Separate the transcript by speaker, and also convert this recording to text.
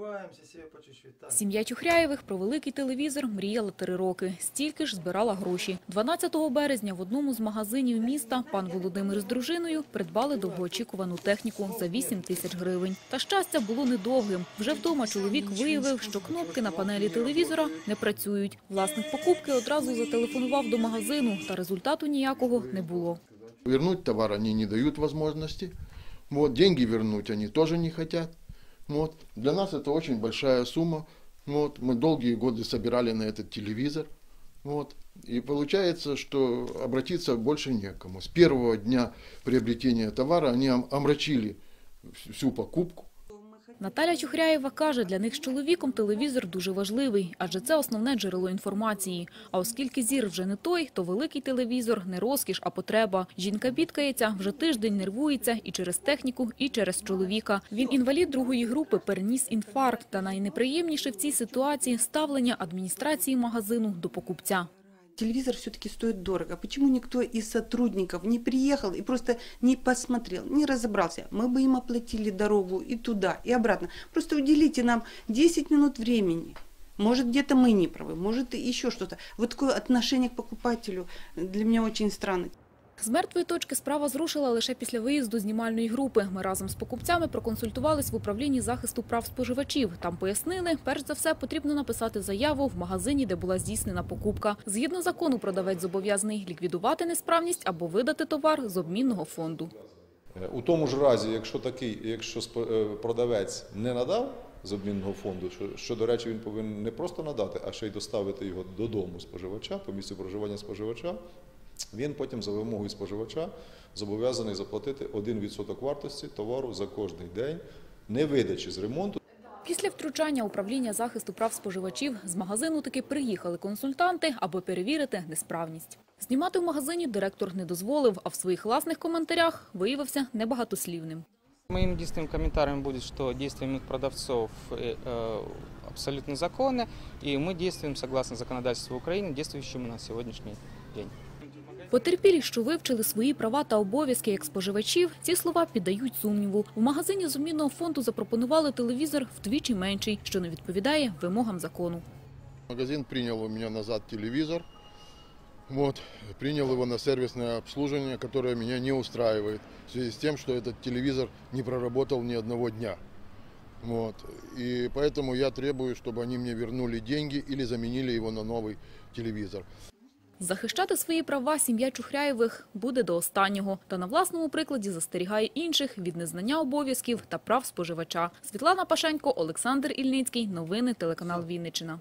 Speaker 1: Одеваемся себе по чуть-чуть.
Speaker 2: Сім'я Тюхряєвих про великий телевізор мріяла три роки. Стільки ж збирала гроші. 12 березня в одному з магазинів міста пан Володимир з дружиною придбали довгоочікувану техніку за 8 тисяч гривень. Та щастя було недовгим. Вже вдома чоловік виявив, що кнопки на панелі телевізора не працюють. Власник покупки одразу зателефонував до магазину, та результату ніякого не було.
Speaker 3: Вернуть товар они не дают возможности. Вот, деньги вернуть они тоже не хотят. Вот. Для нас это очень большая сумма. Вот. Мы долгие годы собирали на этот телевизор. Вот. И получается, что обратиться больше некому. С первого дня приобретения товара они ом- омрачили всю покупку.
Speaker 2: Наталя Чухряєва каже, для них з чоловіком телевізор дуже важливий, адже це основне джерело інформації. А оскільки зір вже не той, то великий телевізор не розкіш, а потреба. Жінка бідкається, вже тиждень нервується і через техніку, і через чоловіка. Він інвалід другої групи, переніс інфаркт. Та найнеприємніше в цій ситуації ставлення адміністрації магазину до покупця.
Speaker 4: Телевизор все-таки стоит дорого. Почему никто из сотрудников не приехал и просто не посмотрел, не разобрался? Мы бы им оплатили дорогу и туда, и обратно. Просто уделите нам 10 минут времени. Может, где-то мы не правы, может, еще что-то. Вот такое отношение к покупателю для меня очень странно.
Speaker 2: З мертвої точки справа зрушила лише після виїзду знімальної групи. Ми разом з покупцями проконсультувались в управлінні захисту прав споживачів. Там пояснили, перш за все потрібно написати заяву в магазині, де була здійснена покупка. Згідно закону, продавець зобов'язаний ліквідувати несправність або видати товар з обмінного фонду.
Speaker 5: Е, У тому ж разі, якщо такий, якщо е, продавець не надав з обмінного фонду, що, що до речі, він повинен не просто надати, а ще й доставити його додому споживача по місцю проживання споживача, він потім за вимогою споживача зобов'язаний заплатити 1% вартості товару за кожний день невидачі з ремонту.
Speaker 2: Після втручання управління захисту прав споживачів з магазину таки приїхали консультанти, аби перевірити несправність. Знімати в магазині директор не дозволив, а в своїх власних коментарях виявився небагатослівним.
Speaker 6: Моим единственным комментарием будет, что действия иных продавцов э, э, абсолютно законны, и мы действуем согласно законодательству Украины, действующему на сегодняшний день.
Speaker 2: Потерпілі, що вивчили свої права та обов'язки як споживачів, ці слова піддають сумніву. В магазині з обмінного фонду запропонували телевізор вдвічі менший, що не відповідає вимогам закону.
Speaker 3: Магазин принял у меня назад телевизор. Вот, принял его на сервисное обслуживание, которое меня не устраивает. В связи с тем, что этот телевизор не проработал ни одного дня. Вот. И поэтому я требую, чтобы они мне вернули деньги или заменили его на новый телевизор.
Speaker 2: Захищати свої права сім'я Чухряєвих буде до останнього. Та на власному прикладі застерігає інших від незнання обов'язків та прав споживача. Світлана Пашенько, Олександр Ільницький. Новини телеканал Вінниччина.